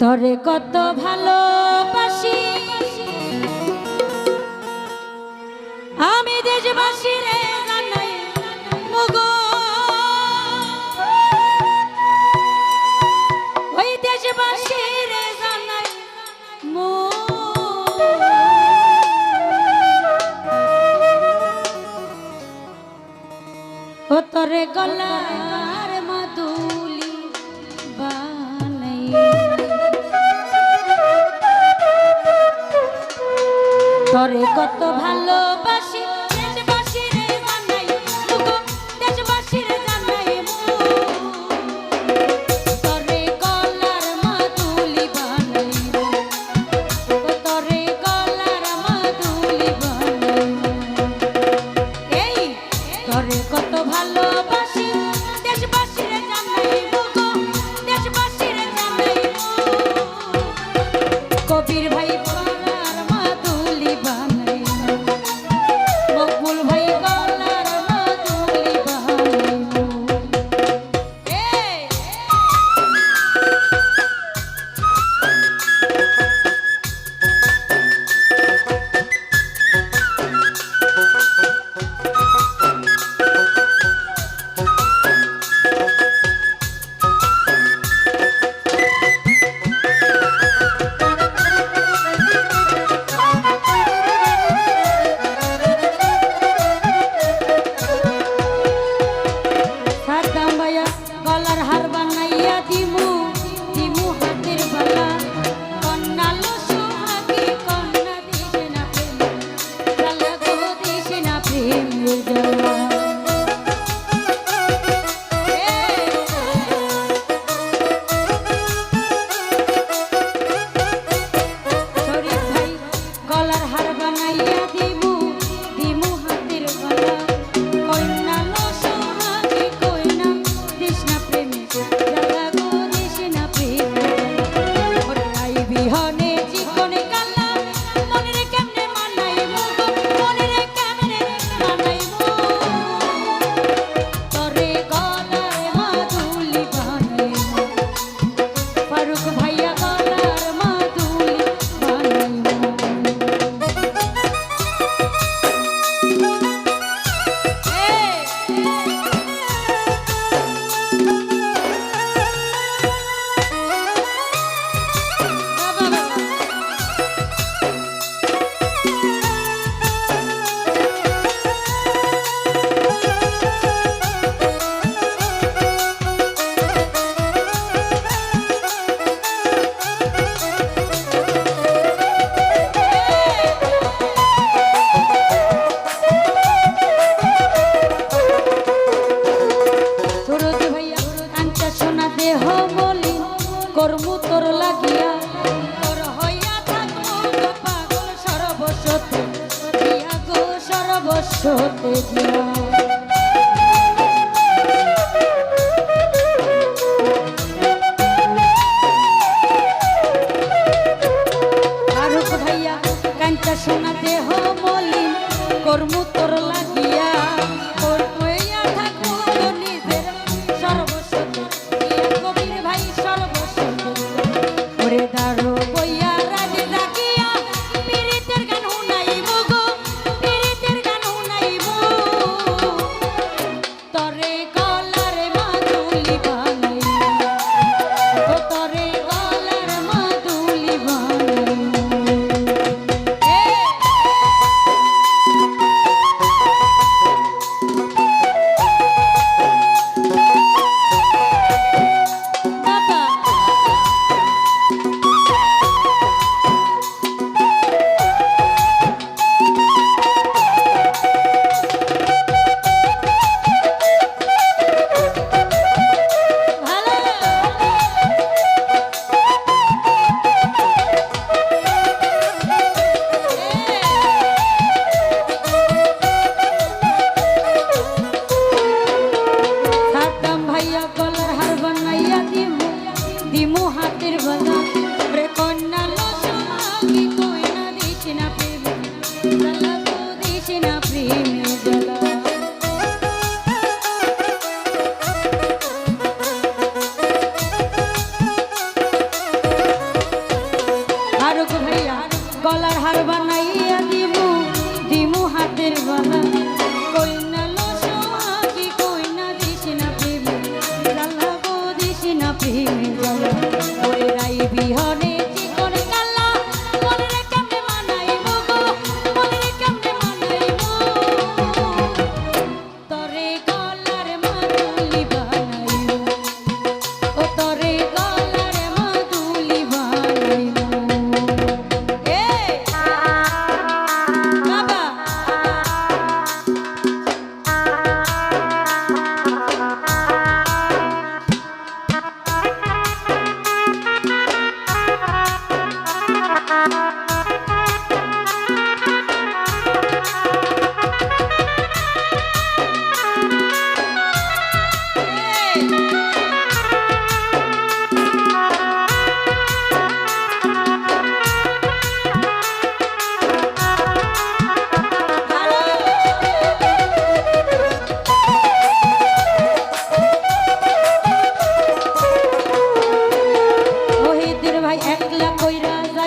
তরে কত ভালোবাসি। আমি দেশবাসী তরে কত ভালোবাসি। i don't Dar. বানাইয়া দিমু দিমু হাতের বালা রে কন্যা লসমাগি তুই না দিছ না প্রেম। জ্বালা তো দিছ না প্রেম, জ্বালা। হারুক ভাইয়া, গলার হার বানাইয়া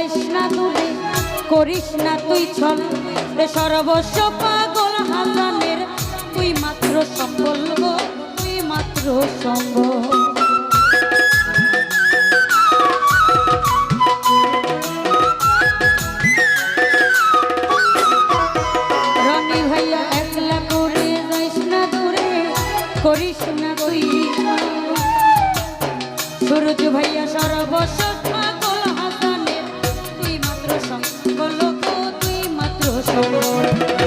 কৃষ্ণা তুলে করিস না তুই ছল। রে সর্বস্ব পাগল হাসানের, তুই মাত্র সম্বল তুই মাত্র সম্বল। করিস না তুই। সুরজ ভাইয়া সর্বস্ব জীবলোক তুই মাত্র সম্পদ